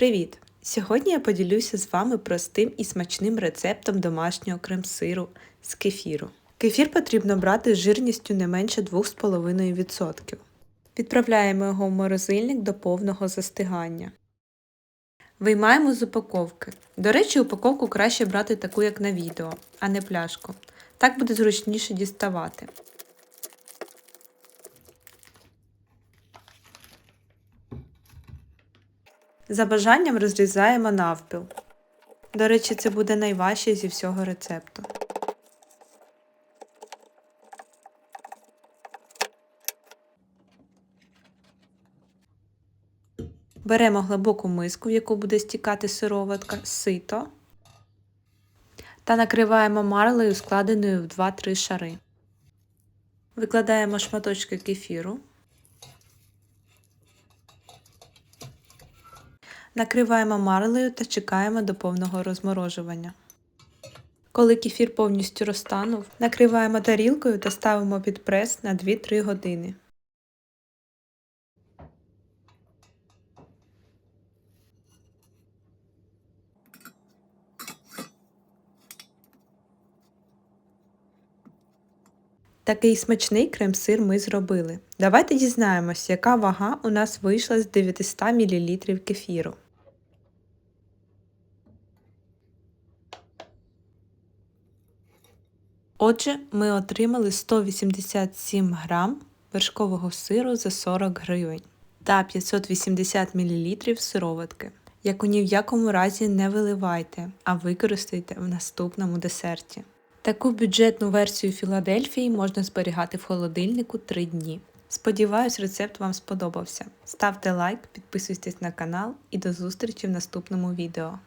Привіт! Сьогодні я поділюся з вами простим і смачним рецептом домашнього крем-сиру з кефіру. Кефір потрібно брати з жирністю не менше 2,5%. Відправляємо його в морозильник до повного застигання. Виймаємо з упаковки. До речі, упаковку краще брати таку, як на відео, а не пляшку. Так буде зручніше діставати. За бажанням розрізаємо навпіл. До речі, це буде найважче зі всього рецепту. Беремо глибоку миску, в яку буде стікати сироватка, сито та накриваємо марлею, складеною в 2-3 шари. Викладаємо шматочки кефіру. Накриваємо марлею та чекаємо до повного розморожування. Коли кефір повністю розтанув, накриваємо тарілкою та ставимо під прес на 2-3 години. Такий смачний крем-сир ми зробили. Давайте дізнаємось, яка вага у нас вийшла з 900 мл кефіру. Отже, ми отримали 187 грам вершкового сиру за 40 гривень та 580 мл сироватки, яку ні в якому разі не виливайте, а використайте в наступному десерті. Таку бюджетну версію Філадельфії можна зберігати в холодильнику 3 дні. Сподіваюсь, рецепт вам сподобався. Ставте лайк, підписуйтесь на канал і до зустрічі в наступному відео.